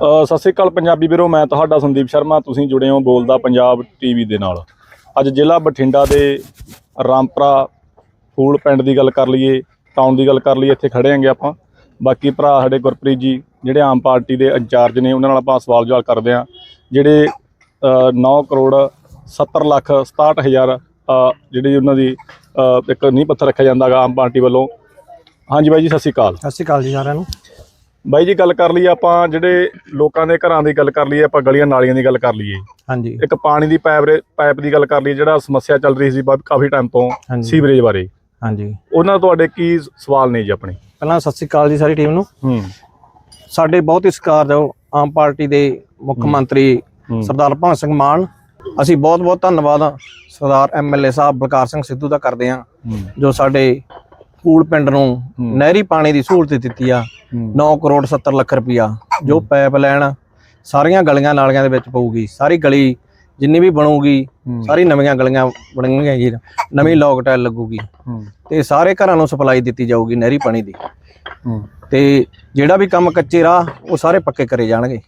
ਸਤਿ ਸ੍ਰੀ ਅਕਾਲ ਪੰਜਾਬੀ ਵੀਰੋ ਮੈਂ ਤੁਹਾਡਾ ਸੰਦੀਪ ਸ਼ਰਮਾ ਤੁਸੀਂ ਜੁੜੇ ਹੋ ਬੋਲਦਾ ਪੰਜਾਬ ਟੀਵੀ ਦੇ ਨਾਲ। ਅੱਜ ਜ਼ਿਲ੍ਹਾ ਬਠਿੰਡਾ ਦੇ ਰਾਮਪਰਾ ਫੂਲ ਪਿੰਡ ਦੀ ਗੱਲ ਕਰ ਲਈਏ ਟਾਊਨ ਦੀ ਗੱਲ ਕਰ ਲਈਏ ਇੱਥੇ ਖੜੇ ਆਂਗੇ ਆਪਾਂ। ਬਾਕੀ ਭਰਾ ਸਾਡੇ ਗੁਰਪ੍ਰੀਤ ਜੀ ਜਿਹੜੇ ਆਮ ਪਾਰਟੀ ਦੇ ਇੰਚਾਰਜ ਨੇ ਉਹਨਾਂ ਨਾਲ ਆਪਾਂ ਸਵਾਲ ਜਵਾਬ ਕਰਦੇ ਆਂ ਜਿਹੜੇ ਅ, 9 ਕਰੋੜ 70 ਲੱਖ 67 ਹਜ਼ਾਰ ਅ, ਜਿਹੜੀ ਉਹਨਾਂ ਦੀ ਇੱਕ ਨੀਂਹ ਪੱਥਰ ਰੱਖਿਆ ਜਾਂਦਾਗਾ ਆਮ ਪਾਰਟੀ ਵੱਲੋਂ। ਹਾਂਜੀ ਬਾਈ ਜੀ ਸਤਿ ਸ੍ਰੀ ਅਕਾਲ। ਸਤਿ ਸ਼੍ਰੀ ਅਕਾਲ ਜੀ ਸਾਰਿਆਂ ਨੂੰ। ਬਾਈ ਜੀ ਗੱਲ ਕਰ ਲਈਏ ਆਪਾਂ ਜਿਹੜੇ ਲੋਕਾਂ ਦੇ ਘਰਾਂ ਦੀ ਗੱਲ ਕਰ ਲਈਏ ਆਪਾਂ ਗਲੀਆਂ ਨਾਲੀਆਂ ਦੀ ਗੱਲ ਕਰ ਲਈਏ। ਹਾਂਜੀ। ਇੱਕ ਪਾਣੀ ਦੀ ਪਾਈਪ ਪਾਈਪ ਦੀ ਗੱਲ ਕਰ ਲਈਏ ਜਿਹੜਾ ਸਮੱਸਿਆ ਚੱਲ ਰਹੀ ਸੀ ਕਾਫੀ ਟਾਈਮ ਤੋਂ ਸੀਵਰੇਜ ਬਾਰੇ। ਹਾਂਜੀ। ਉਹਨਾਂ ਤੁਹਾਡੇ ਕੀ ਸਵਾਲ ਨੇ ਜੀ ਆਪਣੇ? ਪਹਿਲਾਂ ਸਤਿ ਸ਼੍ਰੀ ਅਕਾਲ ਜੀ ਸਾਰੀ ਟੀਮ ਨੂੰ। ਹੂੰ। ਸਾਡੇ ਬਹੁਤ ਹੀ ਸਤਿਕਾਰਯੋਗ ਆਮ ਪਾਰਟੀ ਦੇ ਮੁੱਖ ਮੰਤਰੀ। ਸਰਦਾਰ ਭਗਤ ਸਿੰਘ ਮਾਨ। ਅਸੀਂ ਬਹੁਤ ਬਹੁਤ ਧੰਨਵਾਦ ਸਰਦਾਰ ਐਮਐਲਏ ਸਾਹਿਬ ਬਲਕਾਰ ਸਿੰਘ ਸਿੱਧੂ ਦਾ ਕਰਦੇ ਹੂੰ। ਜੋ ਸਾਡੇ ਫੂਲ ਪਿੰਡ ਨੂੰ। ਨਹਿਰੀ ਪਾਣੀ ਦੀ ਸਹੂਲਤ ਦਿੱਤੀ ਆ। ਹੂੰ। 9 ਕਰੋੜ 70 ਲੱਖ ਰੁਪਇਆ ਜੋ ਪਾਈਪ ਲਾਈਨ ਸਾਰੀਆਂ ਗਲੀਆਂ ਨਾਲੀਆਂ ਦੇ ਵਿੱਚ ਪਊਗੀ। ਸਾਰੀ ਗਲੀ ਜਿੰਨੀ ਵੀ ਬਣੂਗੀ। ਸਾਰੀ ਨਵੀਆਂ ਗਲੀਆਂ ਬਣਨਗੀਆਂ ਜੀ। ਨਵੀਂ ਲੌਕ ਟਾਇਲ ਲੱਗੂਗੀ। ਤੇ ਸਾਰੇ ਘਰਾਂ ਨੂੰ ਸਪਲਾਈ ਦਿੱਤੀ ਜਾਊਗੀ ਨਹਿਰੀ ਪਾਣੀ ਦੀ। ਤੇ ਜਿਹੜਾ ਵੀ ਕੰਮ ਕੱਚੇ ਰਾਹ ਉਹ ਸਾਰੇ ਪੱਕੇ ਕਰੇ ਜਾਣਗੇ।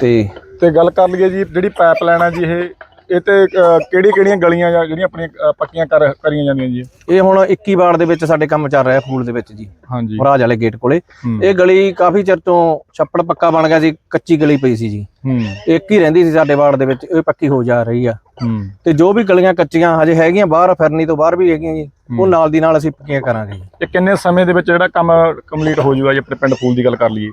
ਤੇ ਤੇ ਗੱਲ ਕਰ ਲਈਏ ਜੀ ਜਿਹੜੀ ਪਾਈਪ ਲਾਈਨ ਆ ਜੀ ਇਹ ਇਹ ਤੇ ਕਿਹੜੀ ਕਿਹੜੀਆਂ ਗਲੀਆਂ ਜਾਂ ਜਿਹੜੀਆਂ ਆਪਣੀਆਂ ਪੱਕੀਆਂ ਕਰ ਕਰੀਆਂ ਜਾਂਦੀਆਂ ਜੀ? ਇਹ ਹੁਣ 21 ਵਾਰਡ ਦੇ ਵਿੱਚ ਸਾਡੇ ਕੰਮ ਚੱਲ ਰਿਹਾ ਫੂਲ ਦੇ ਵਿੱਚ ਜੀ। ਹਾਂਜੀ। ਮਹਾਰਾਜ ਵਾਲੇ ਗੇਟ ਕੋਲੇ। ਇਹ ਗਲੀ ਕਾਫੀ ਚਿਰ ਤੋਂ ਛੱਪੜ ਪੱਕਾ ਬਣ ਗਿਆ ਸੀ ਕੱਚੀ ਗਲੀ ਪਈ ਸੀ ਜੀ। ਹੂੰ। ਇੱਕ ਹੀ ਰਹਿੰਦੀ ਸੀ ਸਾਡੇ ਵਾਰਡ ਦੇ ਵਿੱਚ ਇਹ ਪੱਕੀ ਹੋ ਜਾ ਰਹੀ ਆ। ਹੂੰ। ਤੇ ਜੋ ਵੀ ਗਲੀਆਂ ਕੱਚੀਆਂ ਹਜੇ ਹੈਗੀਆਂ ਬਾਹਰ ਫਿਰਨੀ ਤੋਂ ਬਾਹਰ ਵੀ ਹੈਗੀਆਂ ਜੀ ਉਹ ਨਾਲ ਦੀ ਨਾਲ ਅਸੀਂ ਪੱਕੀਆਂ ਕਰਾਂਗੇ ਇਹ ਕਿੰਨੇ ਸਮੇਂ ਦੇ ਵਿੱਚ ਜਿਹੜਾ ਕੰਮ ਕੰਪਲੀਟ ਹੋ ਜਾਊਗਾ ਜੀ ਆਪਣੇ ਪਿੰਡ ਫੂਲ ਦੀ ਗੱਲ ਕਰ ਲਈਏ?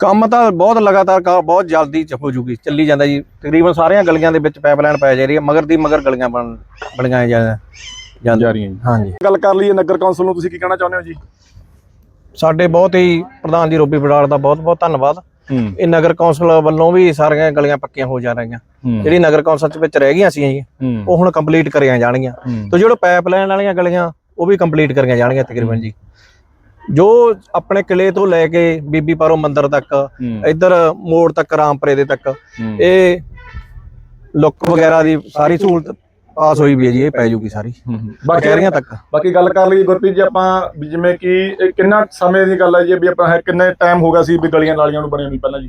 ਕੰਮ ਤਾਂ ਬਹੁਤ ਲਗਾਤਾਰ ਕਾ- ਬਹੁਤ ਜਲਦੀ ਚ ਹੋ ਜੂਗੀ ਚੱਲੀ ਜਾਂਦਾ ਜੀ। ਤਕਰੀਬਨ ਸਾਰੀਆਂ ਗਲੀਆਂ ਦੇ ਵਿੱਚ ਪਾਈਪਲਾਈਨ ਪੈ ਜਾ ਰਹੀ ਹੈ ਮਗਰ ਦੀ ਮਗਰ ਗਲੀਆਂ ਬਣ ਬਣੀਆਂ ਜਾ ਜਾ ਜਾਂਦੀਆਂ ਰਹੀਆਂ ਜੀ। ਹਾਂਜੀ। ਗੱਲ ਕਰ ਲਈਏ ਨਗਰ ਕੌਂਸਲ ਨੂੰ ਤੁਸੀਂ ਕੀ ਕਹਿਣਾ ਚਾਹੁੰਦੇ ਹੋ ਜੀ? ਸਾਡੇ ਬਹੁਤ ਹੀ ਪ੍ਰਧਾਨ ਜੀ ਰੋਬੀ ਬਡਾਲ ਦਾ ਬਹੁਤ ਬਹੁਤ ਧੰਨਵਾਦ। ਹੂੰ। ਇਹ ਨਗਰ ਕੌਂਸਲ ਵੱਲੋਂ ਵੀ ਸਾਰੀਆਂ ਗਲੀਆਂ ਪੱਕੀਆਂ ਹੋ ਜਾ ਰਹੀਆਂ। ਜਿਹੜੀ ਨਗਰ ਕੌਂਸਲ ਚ ਵਿੱਚ ਰਹਿ ਗਈਆਂ ਸੀ ਜੀ ਹੂੰ। ਉਹ ਹੁਣ ਕੰਪਲੀਟ ਕਰੀਆਂ ਜਾਣਗੀਆਂ। ਹੂੰ। ਤੇ ਜਿਹੜੇ ਪਾਈਪਲਾਈਨ ਵਾਲੀਆਂ ਗਲੀਆਂ ਉਹ ਵੀ ਕੰਪਲੀਟ ਕਰੀਆਂ ਜਾਣਗੀਆਂ ਤਕਰੀਬਨ ਜੀ। ਜੋ ਆਪਣੇ ਕਿਲੇ ਤੋਂ ਲੈ ਕੇ ਬੀਬੀ ਪਾਰੋ ਮੰਦਿਰ ਤੱਕ ਇੱਧਰ ਮੋੜ ਤੱਕ ਰਾਮਪਰੇ ਦੇ ਤੱਕ। ਇਹ ਲੁੱਕ ਵਗੈਰਾ ਦੀ ਸਾਰੀ ਸਹੂਲਤ ਪਾਸ ਹੋਈ ਵੀ ਹੈ ਜੀ ਇਹ ਪੈ ਜੂਗੀ ਸਾਰੀ। ਹੂੰ ਹੂੰ। ਬਾਕੀ ਕਚਹਿਰੀਆਂ ਤੱਕ। ਬਾਕੀ ਗੱਲ ਕਰ ਲਈ ਗੁਰਪ੍ਰੀਤ ਜੀ ਆਪਾਂ ਵੀ ਜਿਵੇਂ ਕਿ ਇਹ ਕਿੰਨਾ ਸਮੇਂ ਦੀ ਗੱਲ ਹੈ ਜੀ ਵੀ ਆਪਾਂ ਕਿੰਨੇ ਟਾਈਮ ਹੋ ਗਿਆ ਸੀ ਵੀ ਗਲੀਆਂ ਨਾਲੀਆਂ ਨੂੰ ਬਣੇ ਨੂੰ ਪਹਿਲਾਂ ਜੀ?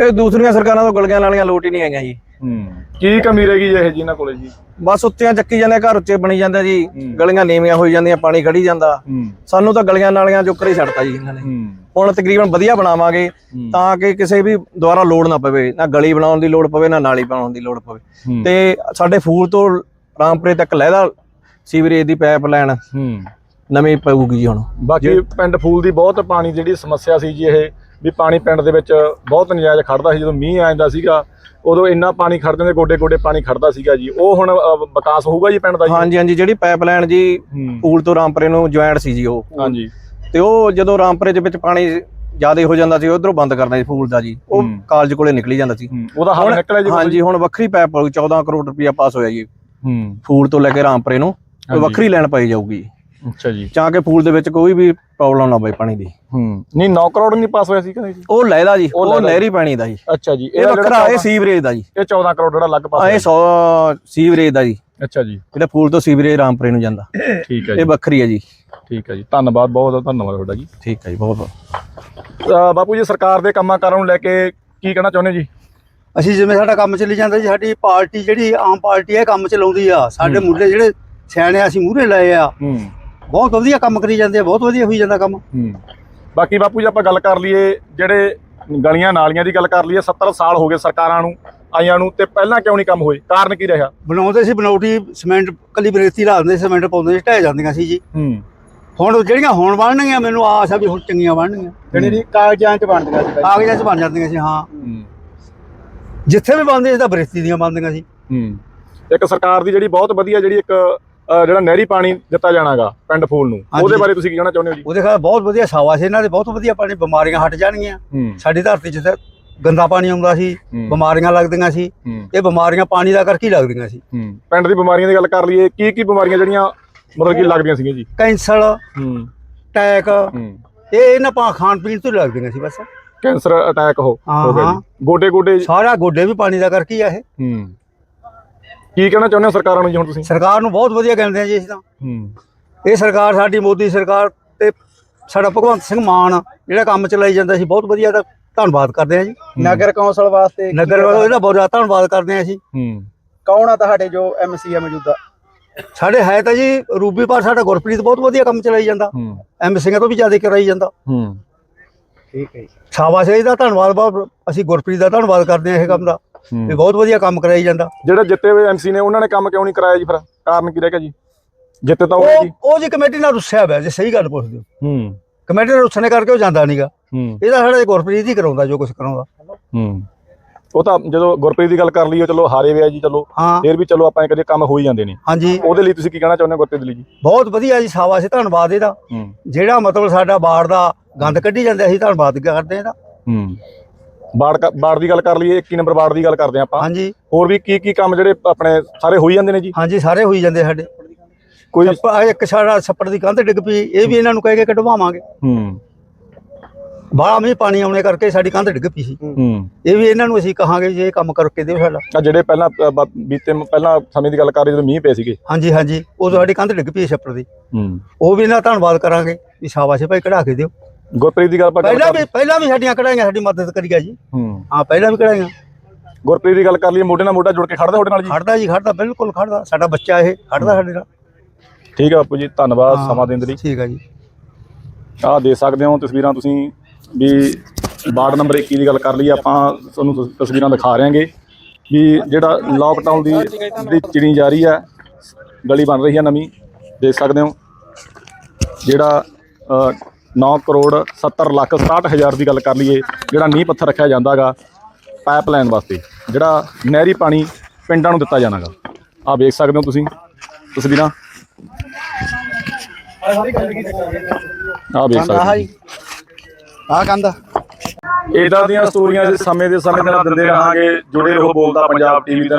ਇਹ ਦੂਸਰੀਆਂ ਸਰਕਾਰਾਂ ਤੋਂ ਗਲੀਆਂ ਨਾਲੀਆਂ ਲੋਟ ਹੀ ਨਹੀਂ ਆਈਆਂ ਜੀ। ਹੂੰ। ਕੀ ਕਮੀ ਰਹਿ ਗਈ ਇਹ ਜੀ ਇਹਨਾਂ ਕੋਲੇ ਜੀ? ਬਸ ਉੱਤਿਆਂ ਚੱਕੀ ਜਾਂਦੇ ਘਰ ਉੱਚੇ ਬਣੀ ਜਾਂਦੇ ਜੀ। ਗਲੀਆਂ ਨੀਵੀਆਂ ਹੋਈ ਜਾਂਦੀਆਂ ਪਾਣੀ ਖੜੀ ਜਾਂਦਾ। ਸਾਨੂੰ ਤਾਂ ਗਲੀਆਂ ਨਾਲੀਆਂ ਜੋਕਰ ਹੀ ਛੱਡਤਾ ਜੀ ਇਹਨਾਂ ਨੇ। ਹੁਣ ਤਕਰੀਬਨ ਵਧੀਆ ਬਣਾਵਾਂਗੇ। ਤਾਂ ਕਿ ਕਿਸੇ ਵੀ ਦੁਆਰਾ ਲੋੜ ਨਾ ਪਵੇ। ਨਾ ਗਲੀ ਬਣਾਉਣ ਦੀ ਲੋੜ ਪਵੇ ਨਾ ਨਾਲੀ ਬਣਾਉਣ ਦੀ ਲੋੜ ਪਵੇ। ਤੇ ਸਾਡੇ ਫੂਲ ਤੋਂ ਰਾਮਪੁਰੇ ਤੱਕ ਲਹਿਦਾ ਸੀਵਰੇਜ ਦੀ ਪਾਈਪ ਲਾਈਨ। ਹੂੰ। ਨਵੀਂ ਪਊਗੀ ਜੀ ਹੁਣ। ਬਾਕੀ ਪਿੰਡ ਫੂਲ ਦੀ ਬਹੁਤ ਪਾਣੀ ਜਿਹੜੀ ਸਮੱਸਿਆ ਸੀ ਜੀ ਇਹ ਵੀ ਪਾਣੀ ਪਿੰਡ ਦੇ ਵਿੱਚ ਬਹੁਤ ਨਜਾਇਜ਼ ਖੜਦਾ ਸੀ ਜਦੋਂ ਮੀਂਹ ਆ ਜਾਂਦਾ ਸੀਗਾ ਉਦੋਂ ਇੰਨਾ ਪਾਣੀ ਖੜ ਜਾਂਦੇ ਗੋਡੇ ਗੋਡੇ ਪਾਣੀ ਖੜਦਾ ਸੀਗਾ ਜੀ। ਉਹ ਹੁਣ ਵਿਕਾਸ ਹੋਊਗਾ ਜੀ ਪਿੰਡ ਦਾ ਜੀ? ਹਾਂਜੀ ਹਾਂਜੀ ਜਿਹੜੀ ਪਾਈਪ ਲਾਈਨ ਜੀ ਫੂਲ ਤੋਂ ਰਾਮਪੁਰੇ ਨੂੰ ਜੁਆਇੰਟ ਸੀ ਜੀ ਉਹ। ਹਾਂਜੀ। ਤੇ ਉਹ ਜਦੋਂ ਰਾਮਪੁਰੇ ਦੇ ਵਿੱਚ ਪਾਣੀ ਜ਼ਿਆਦਾ ਹੋ ਜਾਂਦਾ ਸੀ ਉਧਰੋਂ ਬੰਦ ਕਰਨਾ ਸੀ ਫੂਲ ਦਾ ਜੀ। ਉਹ। ਕਾਲਜ ਕੋਲੇ ਨਿਕਲੀ ਜਾਂਦਾ ਸੀ। ਉਹਦਾ ਹੱਲ ਨਿਕਲਿਆ ਜੀ ਹਾਂਜੀ ਹੁਣ ਵੱਖਰੀ ਪਾਈਪ ਪਊਗੀ 14 ਕਰੋੜ ਰੁਪਇਆ ਪਾਸ ਹੋਇਆ ਜੀ। ਹੂੰ। ਫੂਲ ਤੋਂ ਲੈ ਕੇ ਰਾਮਪੁਰੇ ਨੂੰ। ਵੱਖਰੀ ਲਾਈਨ ਪਾਈ ਜਾਊਗੀ। ਅੱਛਾ ਜੀ। ਤਾਂ ਕਿ ਫੂਲ ਦੇ ਵਿੱਚ ਕੋਈ ਵੀ ਪ੍ਰੋਬਲਮ ਨਾ ਪਵੇ ਪਾਣੀ ਦੀ। ਹੂੰ। ਨਹੀਂ 9 ਕਰੋੜ ਨਹੀਂ ਪਾਸ ਹੋਇਆ ਸੀ ਕਹਿੰਦੇ ਜੀ? ਉਹ ਲੈਦਾ ਜੀ ਉਹ ਨਹਿਰੀ ਪਾਣੀ ਦਾ ਜੀ। ਅੱਛਾ ਜੀ ਇਹ ਵੱਖਰਾ ਇਹ ਸੀਵਰੇਜ ਦਾ ਜੀ। ਇਹ 14 ਕਰੋੜ ਜਿਹੜਾ ਲੱਗ ਪਾਸ ਆ ਇਹ 100 ਸੀਵਰੇਜ ਦਾ ਜੀ। ਅੱਛਾ ਜੀ। ਜਿਹੜਾ ਫੂਲ ਤੋਂ ਸੀਵਰੇਜ ਰਾਮਪੁਰੇ ਨੂੰ ਜਾਂਦਾ। ਠੀਕ ਹੈ ਇਹ ਜੀ। ਵੱਖਰੀ ਹੈ ਜੀ। ਠੀਕ ਹੈ ਜੀ। ਧੰਨਵਾਦ ਬਹੁਤ ਬਹੁਤ ਧੰਨਵਾਦ ਤੁਹਾਡਾ ਜੀ। ਠੀਕ ਹੈ ਜੀ ਬਹੁਤ ਬਹੁਤ। ਬਾਪੂ ਜੀ ਸਰਕਾਰ ਦੇ ਕੰਮਾਂ ਕਾਰਾਂ ਨੂੰ ਲੈ ਕੇ ਕੀ ਕਹਿਣਾ ਚਾਹੁੰਦੇ ਜੀ? ਅਸੀਂ ਜਿਵੇਂ ਸਾਡਾ ਕੰਮ ਚੱਲੀ ਜਾਂਦਾ ਜੀ ਸਾਡੀ ਪਾਰਟੀ ਜਿਹੜੀ ਆਮ ਪਾਰਟੀ ਹੈ ਕੰਮ ਚਲਾਉਂਦੀ ਆ। ਸਾਡੇ ਮੁੱਢੇ ਜਿਹੜੇ ਸਿਆਣੇ ਅਸੀਂ ਮੂਹਰੇ ਲਏ ਆ। ਬਹੁਤ ਵਧੀਆ ਕੰਮ ਕਰੀ ਜਾਂਦੇ ਆ ਬਹੁਤ ਵਧੀਆ ਹੋਈ ਜਾਂਦਾ ਕੰਮ। ਹੂੰ। ਬਾਕੀ ਬਾਪੂ ਜੀ ਆਪਾਂ ਗੱਲ ਕਰ ਲਈਏ ਜਿਹੜੇ ਗਲੀਆਂ ਨਾਲੀਆਂ ਦੀ ਗੱਲ ਕਰ ਲਈਏ 70 ਸਾਲ ਹੋ ਗਏ ਸਰਕਾਰਾਂ ਨੂੰ ਆਈਆਂ ਨੂੰ ਤੇ ਪਹਿਲਾਂ ਕਿਉਂ ਨਹੀਂ ਕੰਮ ਹੋਏ? ਕਾਰਨ ਕੀ ਰਿਹਾ? ਬਣਾਉਂਦੇ ਸੀ ਬਣਾਉਟੀ ਸੀਮੈਂਟ ਕੱਲੀ ਬਰੇਤੀ ਲਾ ਦਿੰਦੇ ਸੀ, ਸੀਮੈਂਟ ਪਾਉਂਦੇ ਸੀ ਢਹਿ ਜਾਂਦੀਆਂ ਸੀ ਜੀ। ਹੂੰ। ਹੁਣ ਜਿਹੜੀਆਂ ਹੁਣ ਬਣਨਗੀਆਂ ਮੈਨੂੰ ਆਸ ਆ ਵੀ ਹੁਣ ਚੰਗੀਆਂ ਬਣਨਗੀਆਂ। ਜਿਹੜੀ ਜੀ ਕਾਗਜ਼ਾਂ 'ਚ ਬਣਦੀਆਂ ਸੀ ਕਾਗਜ਼ਾਂ 'ਚ ਬਣ ਜਾਂਦੀਆਂ ਸੀ ਹਾਂ। ਹੂੰ। ਜਿੱਥੇ ਵੀ ਬਣਦੇ ਸੀ ਤਾਂ ਬਰੇਤੀ ਦੀਆਂ ਬਣਦੀਆਂ ਸੀ। ਹੂੰ। ਇੱਕ ਸਰਕਾਰ ਦੀ ਜਿਹੜੀ ਬਹੁਤ ਵਧੀਆ ਜਿਹੜੀ ਇੱਕ ਜਿਹੜਾ ਨਹਿਰੀ ਪਾਣੀ ਦਿੱਤਾ ਜਾਣਾਗਾ ਪਿੰਡ ਫੂਲ ਨੂੰ। ਉਹਦੇ ਬਾਰੇ ਤੁਸੀਂ ਕੀ ਕਹਿਣਾ ਚਾਹੁੰਦੇ ਹੋ ਜੀ? ਉਹਦੇ ਖਿਆਲ ਬਹੁਤ ਵਧੀਆ ਸਾਵਾ ਸੀ ਇਹਨਾਂ ਦੇ ਬਹੁਤ ਵਧੀਆ ਪਾਣੀ ਬਿਮਾਰੀਆਂ ਹਟ ਜਾਣਗੀਆਂ। ਸਾਡੀ ਧਰਤੀ 'ਚ ਤਾਂ ਗੰਦਾ ਪਾਣੀ ਆਉਂਦਾ ਸੀ। ਬਿਮਾਰੀਆਂ ਲੱਗਦੀਆਂ ਸੀ। ਇਹ ਬਿਮਾਰੀਆਂ ਪਾਣੀ ਦਾ ਕਰਕੇ ਹੀ ਲੱਗਦੀਆਂ ਸੀ। ਪਿੰਡ ਦੀ ਬਿਮਾਰੀਆਂ ਦੀ ਗੱਲ ਕਰ ਲਈਏ ਕੀ ਕੀ ਬਿਮਾਰੀਆਂ ਜਿਹੜੀਆਂ ਮਤਲਬ ਕਿ ਲੱਗਦੀਆਂ ਸੀਗੀਆਂ ਜੀ? ਕੈਂਸਰ ਹੂੰ। ਇਹ ਇਹਨਾਂ ਪਾ ਖਾਣ ਪੀਣ ਤੋਂ ਲੱਗਦੀਆਂ ਸੀ ਬਸ। ਕੈਂਸਰ ਅਟੈਕ ਹੋ ਹਾਂ, ਗਿਆ। ਜੀ। ਗੋਡੇ ਗੋਡੇ ਸਾਰਾ ਗੋਡੇ ਵੀ ਪਾਣੀ ਦਾ ਕਰਕੇ ਹੀ ਆ ਇਹ। ਕੀ ਕਹਿਣਾ ਚਾਹੁੰਦੇ ਹੋ ਸਰਕਾਰਾਂ ਨੂੰ ਜੀ ਹੁਣ ਤੁਸੀਂ? ਸਰਕਾਰ ਨੂੰ ਬਹੁਤ ਵਧੀਆ ਕਹਿੰਦੇ ਆ ਜੀ ਅਸੀਂ ਤਾਂ। ਹੂੰ। ਇਹ ਸਰਕਾਰ ਸਾਡੀ ਮੋਦੀ ਸਰਕਾਰ ਤੇ ਸਾਡਾ ਭਗਵੰਤ ਸਿੰਘ ਮਾਨ ਜਿਹੜਾ ਕੰਮ ਚਲਾਈ ਜਾਂਦਾ ਸੀ ਬਹੁਤ ਵਧੀਆ ਦਾ ਧੰਨਵਾਦ ਕਰਦੇ ਹਾਂ ਜੀ। ਨਗਰ ਕੌਂਸਲ ਵਾਸਤੇ ਨਗਰ ਕਰਵਾ- ਇਹਦਾ ਬਹੁਤ ਜ਼ਿਆਦਾ ਧੰਨਵਾਦ ਕਰਦੇ ਹਾਂ ਅਸੀਂ ਹੂੰ। ਕੌਣ ਆ ਤੁਹਾਡੇ ਜੋ ਐਮਸੀ ਆ ਮੌਜੂਦਾ? ਸਾਡੇ ਹੈ ਤਾਂ ਜੀ ਰੂਬੀ ਪਰ ਸਾਡਾ ਗੁਰਪ੍ਰੀਤ ਬਹੁਤ ਵਧੀਆ ਕੰਮ ਚਲਾਈ ਜਾਂਦਾ। ਐਮ ਸਿੰਘਾਂ ਤੋਂ ਵੀ ਜ਼ਿਆਦਾ ਕਰਾਈ ਜਾਂਦਾ। ਹੂੰ। ਠੀਕ ਹੈ ਜੀ। ਸ਼ਾਬਾਸ਼ ਹੈ ਇਹਦਾ ਧੰਨਵਾਦ ਬਹੁਤ ਅਸੀਂ ਗੁਰਪ੍ਰੀਤ ਦਾ ਧੰਨਵਾਦ ਕਰਦੇ ਹਾਂ ਇਹ ਕੰਮ ਦਾ। ਇਹ ਬਹੁਤ ਵਧੀਆ ਕੰਮ ਕਰਾਈ ਜਾਂਦਾ। ਜਿਹੜੇ ਜਿੱਤੇ ਹੋਏ ਐਮਸੀ ਨੇ ਉਹਨਾਂ ਨੇ ਕੰਮ ਕਿਉਂ ਨਹੀਂ ਕਰਾਇਆ ਜੀ ਫਿਰ? ਕਾਰਨ ਕੀ ਰਹਿ ਗਿਆ ਜੀ? ਜਿੱਤੇ ਤਾਂ ਉਹ ਉਹ ਜੀ। ਉਹ ਜੀ ਕਮੇਟੀ ਨਾਲ ਰੁੱਸਿਆ ਹੋਇਆ ਜੇ ਸਹੀ ਗੱਲ ਪੁੱਛਦੇ ਹੋ। ਹੂੰ। ਕਮੇਟੀ ਨਾਲ ਰੁੱਸਣੇ ਕਰਕੇ ਉਹ ਜਾਂਦਾ ਨਹੀਂਗਾ ਇਹਦਾ ਸਾਡਾ ਗੁਰਪ੍ਰੀਤ ਹੀ ਕਰਾਉਂਦਾ ਜੋ ਕੁਝ ਕਰਾਉਂਦਾ। ਹੂੰ। ਉਹ ਤਾਂ ਜਦੋਂ ਗੁਰਪ੍ਰੀਤ ਦੀ ਗੱਲ ਕਰ ਲਈਓ ਚਲੋ ਹਾਰੇ ਵੇ ਆ ਜੀ ਚਲੋ। ਫੇਰ ਵੀ ਚਲੋ ਆਪਾਂ ਕਦੇ ਕੰਮ ਹੋ ਹੀ ਜਾਂਦੇ ਨੇ। ਹਾਂਜੀ। ਉਹਦੇ ਲਈ ਤੁਸੀਂ ਕੀ ਕਹਿਣਾ ਚਾਹੁੰਦੇ ਹੋ ਗੁਰਪ੍ਰੀਤ ਲਈ ਜੀ? ਬਹੁਤ ਵਧੀਆ ਜੀ ਸ਼ਾਬਾਸ਼ ਧੰਨਵਾਦ ਇਹਦਾ। ਜਿਹੜਾ ਮਤਲਬ ਸਾਡਾ ਬਾੜ ਦਾ ਗੰਦ ਕੱਢੀ ਜਾਂਦੇ ਅਸੀਂ ਧੰਨਵਾਦ ਕਰਦੇ ਹਾਂ ਇਹਦਾ। ਹੂੰ। ਬਾੜ ਬਾੜ ਦੀ ਗੱਲ ਕਰ ਲਈਏ 21 ਨੰਬਰ ਬਾੜ ਦੀ ਗੱਲ ਕਰਦੇ ਆਪਾਂ। ਹਾਂਜੀ। ਹੋਰ ਵੀ ਕੀ ਕੀ ਕੰਮ ਜਿਹੜੇ ਆਪਣੇ ਸਾਰੇ ਹੋਈ ਜਾਂਦੇ ਨੇ ਜੀ? ਹਾਂਜੀ ਸਾਰੇ ਹੋਈ ਜਾਂਦੇ ਸਾਡੇ। ਕੋਈ ਇੱਕ ਸਾਡਾ ਛੱਪੜ ਦੀ ਕੰਧ ਡਿੱਗ ਪਈ ਇਹ ਵੀ ਇਹਨਾਂ ਨੂੰ ਕਹਿ ਕੇ ਕਢਵਾਵਾਂਗੇ। ਹੂੰ। ਬਾਹਲਾ ਮੀਂਹ ਪਾਣੀ ਆਉਣੇ ਕਰਕੇ ਸਾਡੀ ਕੰਧ ਡਿੱਗ ਪਈ ਸੀ। ਹੂੰ। ਇਹ ਵੀ ਇਹਨਾਂ ਨੂੰ ਅਸੀਂ ਕਹਾਂਗੇ ਜੇ ਇਹ ਕੰਮ ਕਰਕੇ ਦਿਓ ਸਾਡਾ। ਆ ਜਿਹੜੇ ਪਹਿਲਾਂ ਬੀਤੇ ਪਹਿਲਾਂ ਸਮੇਂ ਦੀ ਗੱਲ ਕਰ ਰਹੇ ਜਦੋਂ ਮੀਂਹ ਪਏ ਸੀਗੇ। ਹਾਂਜੀ ਹਾਂਜੀ। ਉਹ ਸਾਡੀ ਕੰਧ ਡਿੱਗ ਪਈ ਛੱਪੜ ਦੀ। ਹੂੰ। ਉਹ ਵੀ ਇਹਨਾਂ ਦਾ ਧੰਨਵਾਦ ਕਰਾਂਗੇ ਵੀ ਸ਼ਾਬਾਸ਼ ਭਾਈ ਕਢਾ ਕੇ ਦਿਓ। ਗੁਰਪ੍ਰੀਤ ਦੀ ਗੱਲ ਆਪਾਂ ਪਹਿਲਾਂ ਵੀ ਪਹਿਲਾਂ ਵੀ ਸਾਡੀਆਂ ਕਢਾਈਆਂ ਸਾਡੀ ਮਦਦ ਕਰੀ ਗਿਆ ਜੀ। ਹੂੰ। ਹਾਂ ਪਹਿਲਾਂ ਵੀ ਕਢਾਈਆਂ ਗੁਰਪ੍ਰੀਤ ਦੀ ਗੱਲ ਕਰ ਲਈਏ ਮੋਢੇ ਨਾਲ ਮੋਢਾ ਜੁੜ ਕੇ ਖੜਦਾ ਤੁਹਾਡੇ ਨਾਲ ਜੀ? ਖੜਦਾ ਜੀ ਖੜਦਾ ਬਿਲਕੁਲ ਖੜਦਾ। ਸਾਡਾ ਬੱਚਾ ਇਹ ਖੜਦਾ ਸਾਡੇ ਨਾਲ। ਠੀਕ ਹੈ ਬਾਪੂ ਜੀ ਧੰਨਵਾਦ ਸਮਾਂ ਦੇਣ ਦੇ ਲਈ। ਠੀਕ ਹੈ ਜੀ। ਆਹ ਦੇ ਸਕਦੇ ਹੋ ਤਸਵੀਰਾਂ ਤੁਸੀਂ ਵੀ ਵਾਰਡ ਨੰਬਰ 21 ਦੀ ਗੱਲ ਕਰ ਲਈ ਆਪਾਂ ਤੁਹਾਨੂੰ ਤਸ- ਤਸਵੀਰਾਂ ਦਿਖਾ ਰਹੇ ਹਾਂਗੇ ਵੀ ਜਿਹੜਾ ਲੋਕਡਾਊਨ ਦੀ ਦੀ ਚਿਣੀ ਜਾ ਰਹੀ ਹੈ ਗਲੀ ਬਣ ਰਹੀ ਹੈ ਨਵੀਂ ਦੇਖ ਸਕਦੇ ਹੋ। ਜਿਹੜਾ 9 ਕਰੋੜ 70 ਲੱਖ 67 ਹਜ਼ਾਰ ਦੀ ਗੱਲ ਕਰ ਲਈਏ ਜਿਹੜਾ ਨੀਂਹ ਪੱਥਰ ਰੱਖਿਆ ਜਾਂਦਾਗਾ ਪਾਈਪਲਾਈਨ ਵਾਸਤੇ ਜਿਹੜਾ ਨਹਿਰੀ ਪਾਣੀ ਪਿੰਡਾਂ ਨੂੰ ਦਿੱਤਾ ਜਾਣਾਗਾ। ਆਹ ਵੇਖ ਸਕਦੇ ਹੋ ਤੁਸੀਂ ਤਸਵੀਰਾਂ। ਆਹ ਵੇਖ ਸਕਦੇ ਹੋ ਆ ਕੰਦਾ ਇਦਾਂ ਦੀਆਂ ਸਟੋਰੀਆਂ ਸਮੇਂ ਦੇ ਸਮੇਂ ਦੇ ਨਾਲ ਦਿੰਦੇ ਰਹਾਂਗੇ ਜੁੜੇ ਰਹੋ ਬੋਲਦਾ ਪੰਜਾਬ ਟੀਵੀ ਦੇ ਨਾਲ।